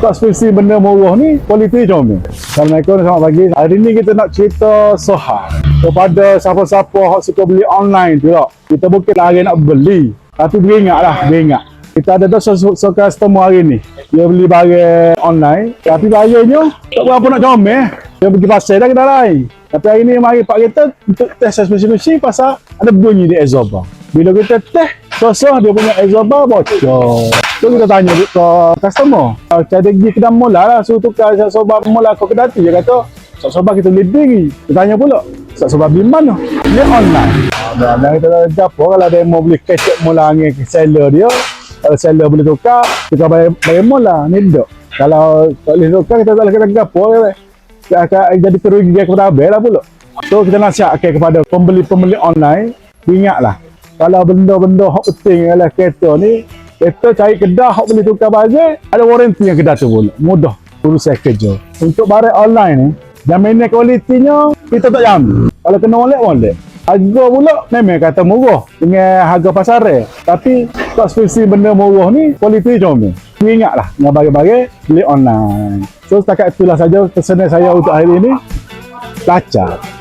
spesifik benda murah ni kualiti comel Assalamualaikum selamat pagi. Hari ni kita nak cerita sohar kepada siapa-siapa yang suka beli online tu tak kita bukan lari nak beli. Tapi beringat lah beringat. Kita ada so, so customer hari ni. Dia beli barang online. Tapi barangnya tak berapa nak comel dia pergi pasar dah kita lain tapi hari ni mari pak kita untuk test mesin-mesin pasal ada bunyi di exhauster bila kita test sosok dia punya exhauster bocor So kita tanya ke customer. Uh, cara pergi kedai mula lah. Suruh tukar sobat mula kau kedai tu. Dia kata, sobat kita beli diri. Dia tanya pula, sobat beli mana? Dia online. Uh, dan kita kata apa kalau mau beli kecek mula dengan seller dia. Kalau seller boleh tukar, kita bayar, bayar mula. Ni dok. Kalau tak boleh tukar, kita tak boleh kata apa. Dia akan jadi kerugian kepada abang lah pula. So kita nasihat okay, kepada pembeli-pembeli online. Ingatlah, kalau benda-benda hak penting adalah kereta ni, kita cari kedai hak boleh tukar barang, ada warranty yang kedai tu pun. Mudah urusan kerja. Untuk barang online ni, jaminan kualitinya kita tak jamin. Kalau kena molek, molek. Harga pula memang kata murah dengan harga pasaran. Tapi tak spesifik benda murah ni, kualiti comel. Ingatlah dengan barang-barang beli online. So setakat itulah saja pesanan saya untuk hari ini. Lacak.